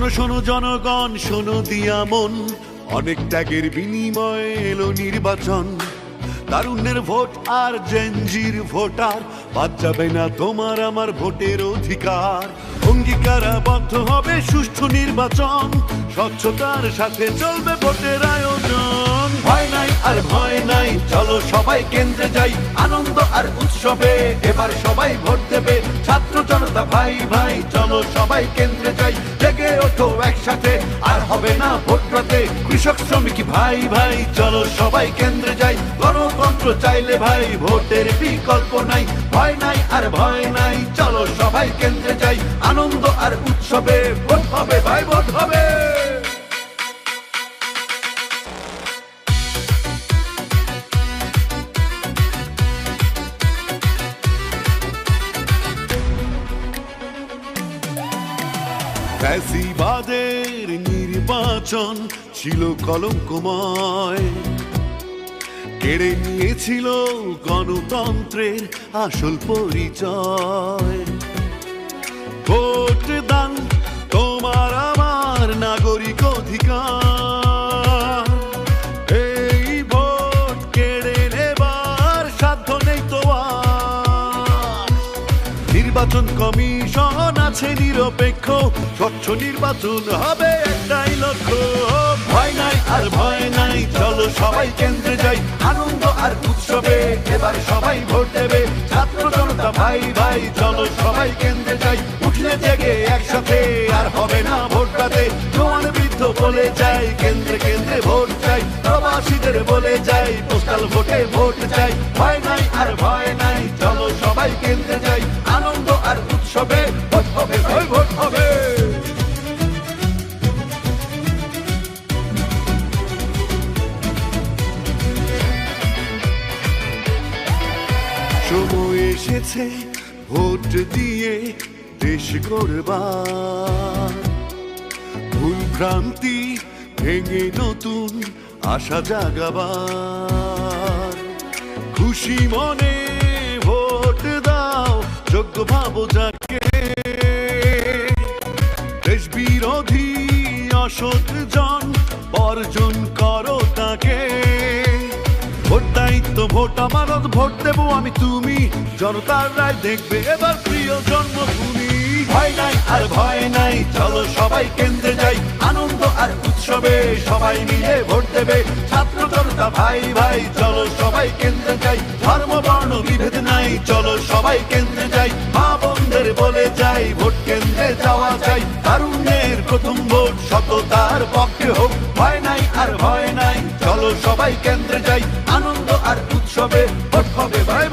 শোনো শোনো জনগণ, শোনো দিয়া মন। অনেক ত্যাগের বিনিময়ে এলো নির্বাচন। তারুণ্যের ভোট আর জেনজির ভোটার। বাদ যাবে না তোমার আমার ভোটের অধিকার। অঙ্গীকারাবদ্ধ হবে সুষ্ঠু নির্বাচন। স্বচ্ছতার সাথে চলবে ভোটের আয়োজন। ভয় নাই আর ভয় নাই, চলো সবাই কেন্দ্রে যাই। আনন্দ আর উৎসবে এবার সবাই ভোট দেবে। ছাত্র জনতা ভাই ভাই, চলো সবাই কেন্দ্রে যাই। ওঠো একসাথে। আর হবে না ভোট কৃষক, শ্রমিক, ভাই ভাই, চলো সবাই কেন্দ্রে যাই। গণতন্ত্র চাইলে ভাই, ভোটের বিকল্প নাই। ভয় নাই আর ভয় নাই, চলো সবাই কেন্দ্রে যাই। আনন্দ আর উৎসবে ভোট হবে, ভাই ফ্যাসিবাদের নির্বাচন ছিল কলঙ্কময়। কেড়ে নিয়েছিল গণতন্ত্রের আসল পরিচয়। নির্বাচন কমিশন আছে নিরপেক্ষ। স্বচ্ছ নির্বাচন হবে একটাই লক্ষ্য। ভয় নাই আর ভয় নাই, চলো সবাই কেন্দ্রে যাই। আনন্দ আর উৎসবে এবার সবাই ভোট দেবে। ছাত্র জনতা, ভাই ভাই, চলো সবাই কেন্দ্রে যাই। উঠলে জেগে একসাথে, আর হবে না ভোট রাতে জোয়ান বৃদ্ধ বলে যাই, কেন্দ্রে কেন্দ্রে ভোট চাই। প্রবাসীদের বলে যাই, পোস্টাল ভোটে ভোট চাই। সময় এসেছে, ভোট দিয়ে দেশ গড়বার। ভুল ভ্রান্তি ভেঙে নতুন আশা জাগাবার। খুশি মনে ভোট দাও, যোগ্য ভাবো যাকে। দেশ বিরোধী অসৎ জন বর্জন দায়িত্ব ভোট, আমানত, ভোট দেবো আমি তুমি। জনতার রায় দেখবে, এবার প্রিয় জন্মভূমি। ভয় নাই আর ভয় নাই, চলো সবাই কেন্দ্রে যাই। আনন্দ আর উৎসবে সবাই মিলে ভোট দেবে। ছাত্র জনতা, ভাই ভাই, চলো সবাই কেন্দ্রে যাই। ধর্ম, বর্ণ, বিভেদ নাই, চলো সবাই কেন্দ্রে যাই। মা বোনদের বলে যাই, ভোট কেন্দ্রে যাওয়া চাই তারুণ্যের প্রথম ভোট সততার পক্ষে হোক। ভয় নাই আর ভয় নাই, চলো সবাই কেন্দ্রে যাই। আনন্দ আর উৎসবে হবে ভাই।